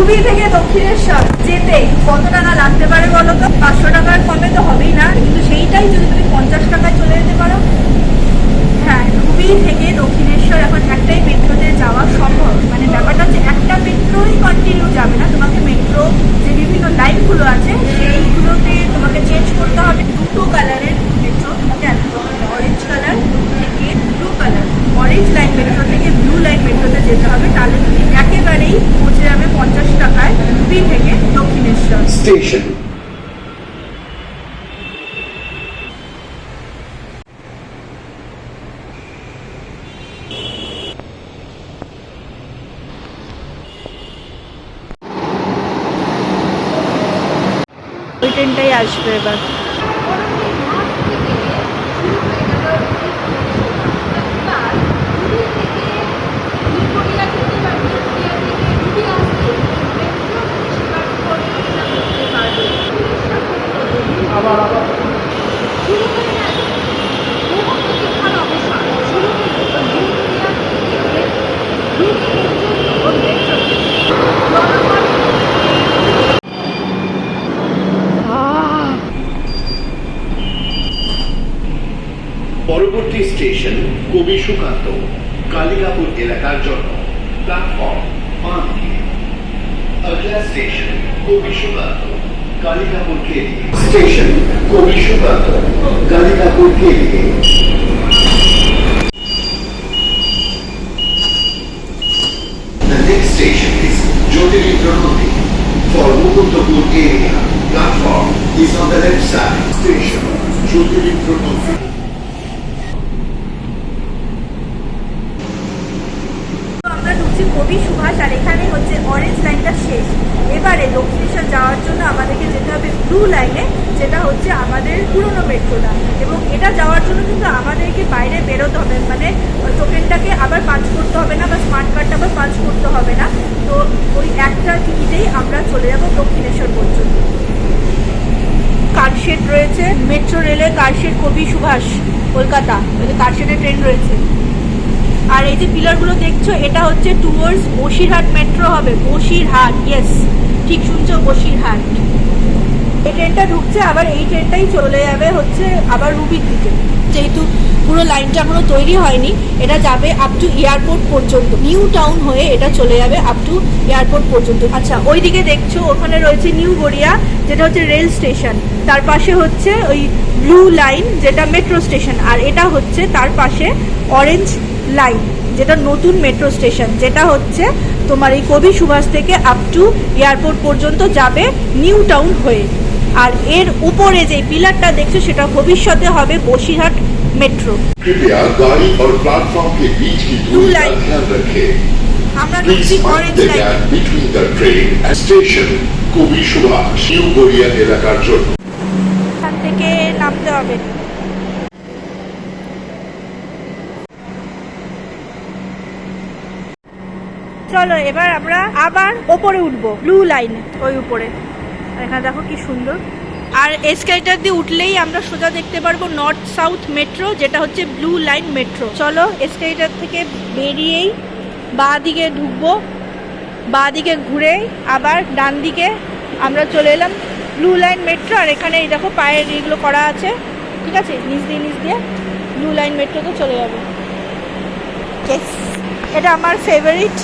হুগলি থেকে দক্ষিণেশ্বর যেতে কত টাকা লাগতে পারে বলো তো? পাঁচশো টাকার কমে তো হবেই না, কিন্তু সেইটাই যদি তুমি পঞ্চাশ টাকায় চলে যেতে পারো। হ্যাঁ হুগলি থেকে দক্ষিণেশ্বর এখন একটাই মেট্রোতে যাওয়া সম্ভব। মানে ব্যাপারটা হচ্ছে একটা মেট্রোই কন্টিনিউ যাবে না তোমাকে মেট্রো যে বিভিন্ন লাইনগুলো আছে সেইগুলোতে তোমাকে চেঞ্জ করতে হবে দুটো কালারের মেট্রো তোমাকে অরেঞ্জ কালার থেকে blue colour orange line metro থেকে ব্লু লাইন মেট্রোতে যেতে হবে তাহলে তুমি একেবারেই পৌঁছে যাবে পঞ্চাশ টাকায় হুগলি থেকে দক্ষিণেশ্বর Station. ওই ট্রেনটাই আসবে এবার পরবর্তী স্টেশন কবি সুকান্ত কালিকাপুর এলাকার জন্য প্ল্যাটফর্ম পাঁচ अगला स्टेशन कवि सुकांत कालिकापुर के लिए स्टेशन कवि सुकांत कालिकापुर के लिए The next station is Jyotiri Pranoti. For Mukundapur area, platform is on the left side. Station Jyotiri কবি সুভাষ, আর এখানে হচ্ছে অরেঞ্জ লাইনটা শেষ। এবারে দক্ষিণেশ্বর যাওয়ার জন্য আমাদেরকে যেতে হবে ব্লু লাইনে যেটা হচ্ছে আমাদের পুরনো মেট্রোটা। এবং এটা যাওয়ার জন্য কিন্তু আমাদেরকে বাইরে বেরোতে হবে মানে টোকেনটাকে আবার পাঁচ করতে হবে না বা স্মার্ট কার্ডটা আবার পাঁচ করতে হবে না। তো ওই একটা টিকিটেই আমরা চলে যাব দক্ষিণেশ্বর পর্যন্ত। কারশেড রয়েছে, মেট্রো রেলের কারশেড কবি সুভাষ, কলকাতা। ওই কারশেডের ট্রেন রয়েছে। আর এই যে পিলারগুলো দেখছ, এটা হচ্ছে টুয়ার্ডস বসিরহাট মেট্রো হবে। বসিরহাট ইয়েস ঠিক শুনছো, বসিরহাট। এই ট্রেনটা ঢুকছে, আবার এই ট্রেনটাই চলে যাবে হচ্ছে আবার রুবির দিকে। যেহেতু পুরো লাইনটা এখনও তৈরি হয়নি, এটা যাবে আপ টু এয়ারপোর্ট পর্যন্ত। নিউ টাউন হয়ে এটা চলে যাবে আপ টু এয়ারপোর্ট পর্যন্ত। আচ্ছা ওইদিকে দেখছ, ওখানে রয়েছে নিউ গড়িয়া, যেটা হচ্ছে রেল স্টেশন তার পাশে হচ্ছে ওই ব্লু লাইন যেটা মেট্রো স্টেশন আর এটা হচ্ছে তার পাশে অরেঞ্জ লাইন যেটা নতুন মেট্রো স্টেশন যেটা হচ্ছে তোমার এই কবি সুভাষ থেকে আপ টু এয়ারপোর্ট পর্যন্ত যাবে নিউ টাউন হয়ে। আর এর উপরে যে পিলারটা দেখছ সেটা ভবিষ্যতে হবে বসিরহাট মেট্রো আমরা অরেঞ্জ লাইন এলাকার জন্য। এখান থেকে নামতে হবে। চলো, এবার আমরা আবার ওপরে উঠবো ব্লু লাইন ওই উপরে। এখানে দেখো কি সুন্দর। আর এসকেলেটার দিয়ে উঠলেই আমরা সোজা দেখতে পারব নর্থ সাউথ মেট্রো যেটা হচ্ছে ব্লু লাইন মেট্রো চলো এসকেলেটার থেকে বেরিয়েই বাঁ দিকে ঢুকবো বাঁ দিকে ঘুরে আবার ডান দিকে আমরা চলে এলাম ব্লু লাইন মেট্রো আর এখানে এই দেখো পায়ের এগুলো করা আছে, ঠিক আছে? নিচ দিয়ে নিচ দিয়ে ব্লু লাইন মেট্রোতে চলে যাবে। এটা আমার ফেভারিট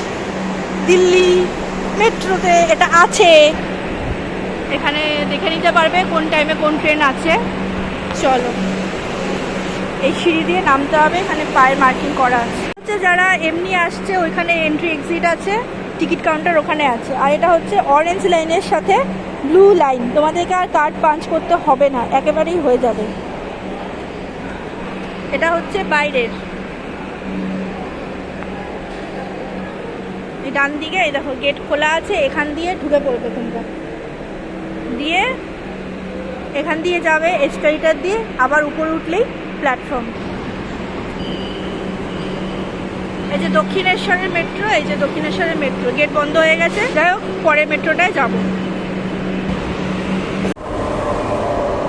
দিল্লি মেট্রোতে এটা আছে। এখানে দেখে নিতে পারবে কোন টাইমে কোন ট্রেন আছে। চলো। এই সিঁড়ি দিয়ে নামতে হবে এখানে পায়ের মার্কিং করা আছে। হচ্ছে যারা এমনি আসছে ওইখানে এন্ট্রি এক্সিট আছে টিকিট কাউন্টার ওখানে আছে। আর এটা হচ্ছে অরেঞ্জ লাইনের সাথে ব্লু লাইন তোমাদেরকে আর কার্ড পাঞ্চ করতে হবে না একেবারেই হয়ে যাবে। এটা হচ্ছে বাইরের। ডান দিকে, এই দেখো গেট খোলা আছে, এখান দিয়ে ঢুকে পড়বে তোমরা। দিয়ে এখান দিয়ে যাবে এসকালেটার দিয়ে, আবার উপরে উঠলেই প্ল্যাটফর্ম এই যে দক্ষিণেশ্বরের মেট্রো এই যে দক্ষিণেশ্বরের মেট্রো গেট বন্ধ হয়ে গেছে। যাই হোক, পরে মেট্রোটায় যাব।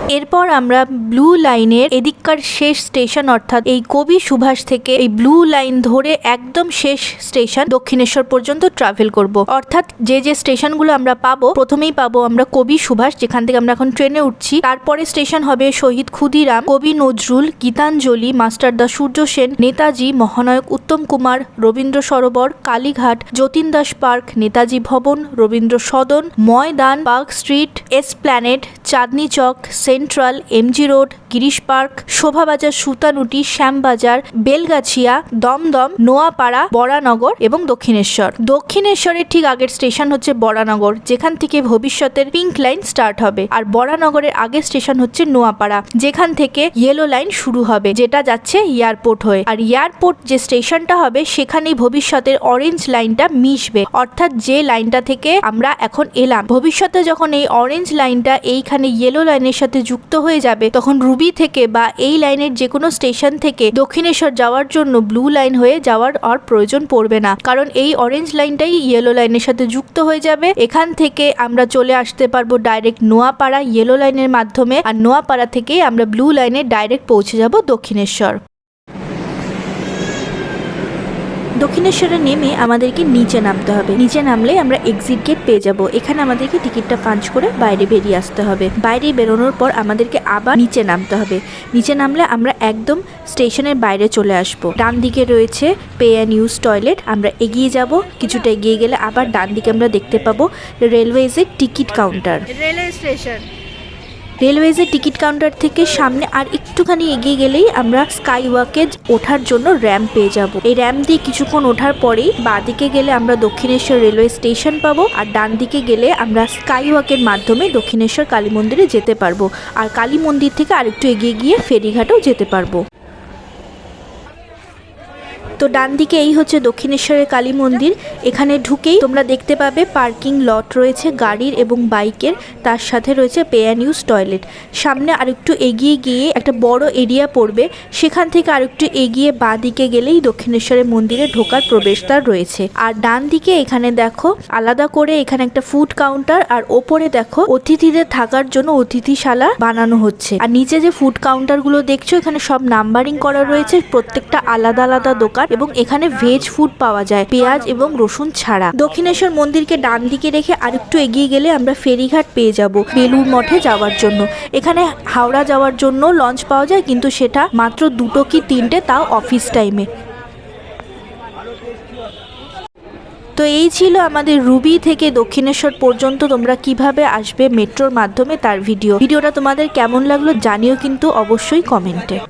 এরপর আমরা ব্লু লাইনের এদিককার শেষ স্টেশন অর্থাৎ এই কবি সুভাষ থেকে এই ব্লু লাইন ধরে একদম শেষ স্টেশন দক্ষিণেশ্বর পর্যন্ত ট্রাভেল করব। অর্থাৎ যে যে স্টেশনগুলো আমরা পাবো, প্রথমেই পাবো আমরা কবি সুভাষ, যেখান থেকে আমরা এখন ট্রেনে উঠছি। তারপরে স্টেশন হবে শহীদ ক্ষুদিরাম, কবি নজরুল, গীতাঞ্জলি মাস্টারদা Surya Sen, Netaji, Mahanayak Uttam Kumar, Rabindra Sarobar, Kalighat, Jatin Das park, Netaji Bhavan, Rabindra Sadan, Maidan, park street Esplanade Chandni Chowk central, MG road, Girish park, Shobhabazar, Sutanuti, Shyambazar, Belgachia, Dumdum, Noapara, Baranagar এবং দক্ষিণেশ্বর। দক্ষিণেশ্বরের ঠিক আগের station হচ্ছে বরানগর, যেখান থেকে ভবিষ্যতের pink line start হবে। আর বরানগরের আগের স্টেশন হচ্ছে নোয়াপাড়া, যেখান থেকে ইয়েলো লাইন শুরু হবে, যেটা যাচ্ছে এয়ারপোর্ট হয়ে। আর এয়ারপোর্ট যে স্টেশনটা হবে, সেখানেই ভবিষ্যতের অরেঞ্জ লাইনটা মিশবে। অর্থাৎ যে লাইনটা থেকে আমরা এখন এলাম, ভবিষ্যতে যখন এই অরেঞ্জ লাইনটা এইখানে ইয়েলো লাইনের সাথে যুক্ত হয়ে যাবে, তখন রুবি থেকে বা এই লাইনের যে কোনো স্টেশন থেকে দক্ষিণেশ্বর যাওয়ার জন্য ব্লু লাইন হয়ে যাওয়ার আর প্রয়োজন পড়বে না। কারণ এই অরেঞ্জ লাইনটাই ইয়েলো লাইনের সাথে যুক্ত হয়ে যাবে। এখান থেকে আমরা চলে আসতে পারব ডাইরেক্ট নোয়াপাড়া ইয়েলো লাইনের মাধ্যমে, আর নোয়াপাড়া থেকেই আমরা ব্লু লাইনে ডাইরেক্ট পৌঁছে যাব দক্ষিণেশ্বর। দক্ষিণেশ্বরে নেমে আমাদেরকে নিচে নামতে হবে। নিচে নামলে আমরা এক্সিট গেট পেয়ে যাব। এখানে আমাদেরকে টিকিটটা পাঞ্চ করে বাইরে বেরিয়ে আসতে হবে। বাইরে বেরোনোর পর আমাদেরকে আবার নিচে নামতে হবে। নিচে নামলে আমরা একদম স্টেশনের বাইরে চলে আসব। ডান দিকে রয়েছে পে অ্যান্ড ইউজ টয়লেট আমরা এগিয়ে যাব। কিছুটা এগিয়ে গেলে আবার ডান দিকে আমরা দেখতে পাবো রেলওয়েজের টিকিট কাউন্টার রেলওয়ে স্টেশন। রেলওয়েজের টিকিট কাউন্টার থেকে সামনে আর একটুখানি এগিয়ে গেলেই আমরা স্কাই ওয়াকে ওঠার জন্য র্যাম্প পেয়ে যাব। এই র্যাম্প দিয়ে কিছুক্ষণ ওঠার পরেই বাঁদিকে গেলে আমরা দক্ষিণেশ্বর রেলওয়ে স্টেশন পাবো আর ডান দিকে গেলে আমরা স্কাই ওয়াকের মাধ্যমে দক্ষিণেশ্বর কালী মন্দিরে যেতে পারব। আর কালী মন্দির থেকে আরেকটু এগিয়ে গিয়ে ফেরিঘাটেও যেতে পারব। তো ডান দিকে এই হচ্ছে দক্ষিণেশ্বরের কালী মন্দির। এখানে ঢুকেই তোমরা দেখতে পাবে পার্কিং লট রয়েছে গাড়ির এবং বাইকের, তার সাথে রয়েছে পে অ্যান্ড ইউজ টয়লেট। সামনে আরেকটু এগিয়ে গিয়ে একটা বড় এরিয়া পড়বে, সেখান থেকে আরেকটু এগিয়ে বাঁ দিকে গেলেই দক্ষিণেশ্বরের মন্দিরে ঢোকার প্রবেশদ্বার রয়েছে। আর ডান দিকে এখানে দেখো, আলাদা করে এখানে একটা ফুড কাউন্টার, আর ওপরে দেখো, অতিথিদের থাকার জন্য অতিথিশালা বানানো হচ্ছে। আর নিচে যে ফুড কাউন্টারগুলো দেখছ, এখানে সব নাম্বারিং করা রয়েছে, প্রত্যেকটা আলাদা আলাদা দোকান এবং এখানে ভেজ ফুড পাওয়া যায়, পেঁয়াজ এবং রসুন ছাড়া। দক্ষিণেশ্বর মন্দিরকে ডান দিকে রেখে আরেকটু এগিয়ে গেলে আমরা ফেরিঘাট পেয়ে যাব বেলুর মঠে যাওয়ার জন্য। এখানে হাওড়া যাওয়ার জন্য লঞ্চ পাওয়া যায়, কিন্তু সেটা মাত্র দুটো কি তিনটে তাও অফিস টাইমে তো এই ছিল আমাদের রুবি থেকে দক্ষিণেশ্বর পর্যন্ত তোমরা কীভাবে আসবে মেট্রোর মাধ্যমে তার ভিডিও ভিডিওটা তোমাদের কেমন লাগল জানিও কিন্তু অবশ্যই কমেন্টে